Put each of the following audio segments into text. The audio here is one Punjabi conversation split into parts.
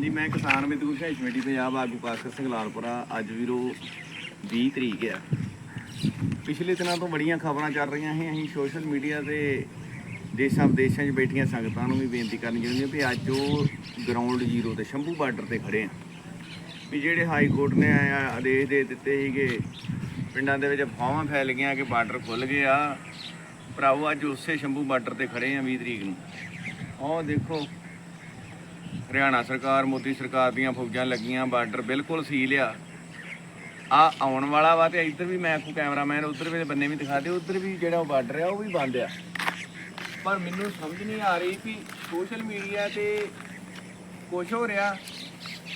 ਹਾਂਜੀ, ਮੈਂ ਕਿਸਾਨ ਮਜ਼ਦੂਰ ਸੰਘਰਸ਼ ਕਮੇਟੀ ਪੰਜਾਬ, ਆਗੂ ਕਾਕਰ ਸਿੰਘ ਲਾਲਪੁਰਾ। ਅੱਜ ਵੀਰੋ 20 ਤਰੀਕ ਆ। ਪਿਛਲੇ ਦਿਨਾਂ ਤੋਂ ਬੜੀਆਂ ਖਬਰਾਂ ਚੱਲ ਰਹੀਆਂ ਸੀ। ਅਸੀਂ ਸੋਸ਼ਲ ਮੀਡੀਆ ਤੇ ਦੇਸ਼ਾਂ ਵਿਦੇਸ਼ਾਂ 'ਚ ਬੈਠੀਆਂ ਸੰਗਤਾਂ ਨੂੰ ਵੀ ਬੇਨਤੀ ਕਰਨੀ ਚਾਹੁੰਦੀ ਹਾਂ ਵੀ ਅੱਜ ਉਹ ਗਰਾਊਂਡ ਜ਼ੀਰੋ ਤੇ ਸ਼ੰਭੂ ਬਾਰਡਰ ਤੇ ਖੜੇ ਆ। ਵੀ ਜਿਹੜੇ ਹਾਈ ਕੋਰਟ ਨੇ ਆ- ਆਦੇਸ਼ ਦੇ ਦਿੱਤੇ ਸੀਗੇ, ਪਿੰਡਾਂ ਦੇ ਵਿੱਚ ਫਾਵਾਂ ਫੈਲ ਗਈਆਂ ਕਿ ਬਾਰਡਰ ਖੁੱਲ ਗਿਆ। ਆ ਅੱਜ ਉਸੇ ਸ਼ੰਭੂ ਬਾਰਡਰ ਤੇ ਖੜੇ ਆ 20 ਤਰੀਕ ਨੂੰ। ਉਹ ਦੇਖੋ ਹਰਿਆਣਾ ਸਰਕਾਰ, ਮੋਦੀ ਸਰਕਾਰ ਦੀਆਂ ਫੌਜਾਂ ਲੱਗੀਆਂ, ਬਾਰਡਰ ਬਿਲਕੁਲ ਸੀਲ ਆ। ਆ ਆਉਣ ਵਾਲਾ ਵਾ ਤੇ ਇੱਧਰ ਵੀ ਮੈਂ ਕੋ ਕੈਮਰਾਮੈਨ, ਉਧਰ ਵੀ ਬੰਨੇ ਵੀ ਦਿਖਾ ਦੇ ਉਧਰ ਵੀ ਜਿਹੜਾ ਬਾਰਡਰ ਆ, ਉਹ ਵੀ ਬੰਦ ਆ। ਪਰ ਮੈਨੂੰ ਸਮਝ ਨਹੀਂ ਆ ਰਹੀ ਕਿ ਸੋਸ਼ਲ ਮੀਡੀਆ ਤੇ ਕੁਝ ਹੋ ਰਿਹਾ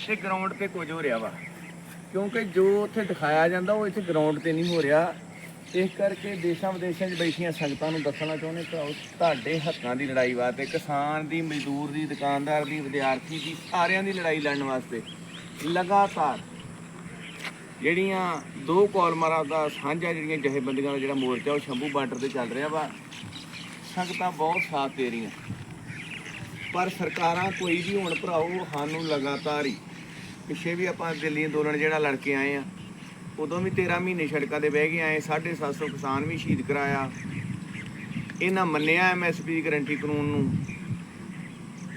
ਤੇ ਗਰਾਊਂਡ ਤੇ ਕੁਝ ਹੋ ਰਿਹਾ ਵਾ। ਕਿਉਂਕਿ ਜੋ ਉੱਥੇ ਦਿਖਾਇਆ ਜਾਂਦਾ, ਉਹ ਇੱਥੇ ਗਰਾਊਂਡ ਤੇ ਨਹੀਂ ਹੋ ਰਿਹਾ। ਇਸ ਕਰਕੇ ਦੇਸ਼ਾਂ ਵਿਦੇਸ਼ਾਂ 'ਚ ਬੈਠੀਆਂ ਸੰਗਤਾਂ ਨੂੰ ਦੱਸਣਾ ਚਾਹੁੰਦੇ ਭਰਾਓ, ਤੁਹਾਡੇ ਹੱਕਾਂ ਦੀ ਲੜਾਈ ਵਾਸਤੇ, ਕਿਸਾਨ ਦੀ, ਮਜ਼ਦੂਰ ਦੀ, ਦੁਕਾਨਦਾਰ ਦੀ, ਵਿਦਿਆਰਥੀ ਦੀ, ਸਾਰਿਆਂ ਦੀ ਲੜਾਈ ਲੜਨ ਵਾਸਤੇ ਲਗਾਤਾਰ ਜਿਹੜੀਆਂ ਦੋ ਕੋਲਮਾਰਾਂ ਦਾ ਸਾਂਝਾ ਜਿਹੜੀਆਂ ਜਥੇਬੰਦੀਆਂ ਦਾ ਜਿਹੜਾ ਮੋਰਚਾ, ਉਹ ਸ਼ੰਭੂ ਬਾਰਡਰ ਤੇ ਚੱਲ ਰਿਹਾ ਵਾ, ਸੰਗਤਾਂ ਬਹੁਤ ਸਾਥ ਦੇ ਰਹੀਆਂ। ਪਰ ਸਰਕਾਰਾਂ ਕੋਈ ਵੀ ਹੁਣ ਭਰਾਓ, ਸਾਨੂੰ ਲਗਾਤਾਰ ਹੀ, ਪਿੱਛੇ ਵੀ ਆਪਾਂ ਦਿੱਲੀ ਅੰਦੋਲਨ ਜਿਹੜਾ ਲੜ ਕੇ ਆਏ ਆ ਉਦੋਂ ਵੀ 13 ਮਹੀਨੇ ਸੜਕਾਂ ਤੇ ਬਹਿ ਕੇ ਆਏ 750 ਕਿਸਾਨ ਵੀ ਸ਼ਹੀਦ ਕਰਾਇਆ। ਇਹਨਾਂ ਮੰਨਿਆ ਐਮਐਸਪੀ ਦੀ ਗਰੰਟੀ ਕਾਨੂੰਨ ਨੂੰ।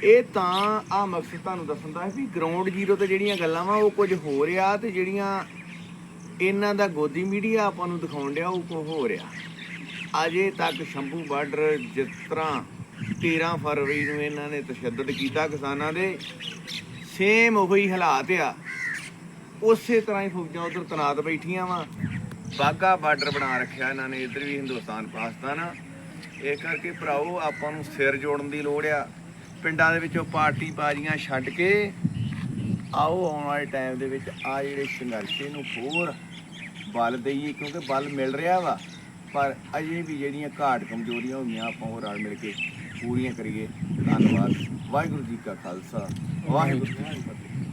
ਇਹ ਤਾਂ ਆ ਮਕਸਦ ਤੁਹਾਨੂੰ ਦੱਸਣ ਦਾ ਹੈ ਵੀ ਗਰਾਊਂਡ ਜ਼ੀਰੋ ਤੇ ਜਿਹੜੀਆਂ ਗੱਲਾਂ ਵਾ, ਉਹ ਕੁਝ ਹੋ ਰਿਹਾ ਤੇ ਜਿਹੜੀਆਂ ਇਹਨਾਂ ਦਾ ਗੋਦੀ ਮੀਡੀਆ ਆਪਾਂ ਨੂੰ ਦਿਖਾਉਣ ਡਿਆ, ਉਹ ਕੁਝ ਹੋ ਰਿਹਾ। ਅਜੇ ਤੱਕ ਸ਼ੰਭੂ ਬਾਰਡਰ ਜਿਸ ਤਰ੍ਹਾਂ 13 ਫਰਵਰੀ ਨੂੰ ਇਹਨਾਂ ਨੇ ਤਸ਼ੱਦਦ ਕੀਤਾ ਕਿਸਾਨਾਂ ਦੇ ਸੇਮ ਉਹੀ ਹਾਲਾਤ ਆ। ਉਸੇ ਤਰ੍ਹਾਂ ਹੀ ਫੌਜਾਂ ਉਧਰ ਤਨਾਤ ਬੈਠੀਆਂ ਵਾ। ਬਾਗਾ ਬਾਰਡਰ ਬਣਾ ਰੱਖਿਆ ਇਹਨਾਂ ਨੇ, ਇੱਧਰ ਵੀ ਹਿੰਦੁਸਤਾਨ, ਪਾਕਿਸਤਾਨ। ਇਹ ਕਰਕੇ ਭਰਾਓ, ਆਪਾਂ ਨੂੰ ਸਿਰ ਜੋੜਨ ਦੀ ਲੋੜ ਆ। ਪਿੰਡਾਂ ਦੇ ਵਿੱਚੋਂ ਪਾਰਟੀ ਬਾਜ਼ੀਆਂ ਛੱਡ ਕੇ ਆਓ, ਆਉਣ ਵਾਲੇ ਟਾਈਮ ਦੇ ਵਿੱਚ ਆ ਜਿਹੜੇ ਸੰਘਰਸ਼ੇ ਨੂੰ ਹੋਰ ਬਲ ਦਈਏ, ਕਿਉਂਕਿ ਬਲ ਮਿਲ ਰਿਹਾ ਵਾ। ਪਰ ਅਜੇ ਵੀ ਜਿਹੜੀਆਂ ਘਾਟ ਕਮਜ਼ੋਰੀਆਂ ਹੋਈਆਂ, ਆਪਾਂ ਉਹ ਰਲ ਮਿਲ ਕੇ ਪੂਰੀਆਂ ਕਰੀਏ। ਧੰਨਵਾਦ। ਵਾਹਿਗੁਰੂ ਜੀ ਕਾ ਖਾਲਸਾ। ਵਾਹਿਗੁਰੂ ਜੀ ਕੀ ਫਤਿਹ।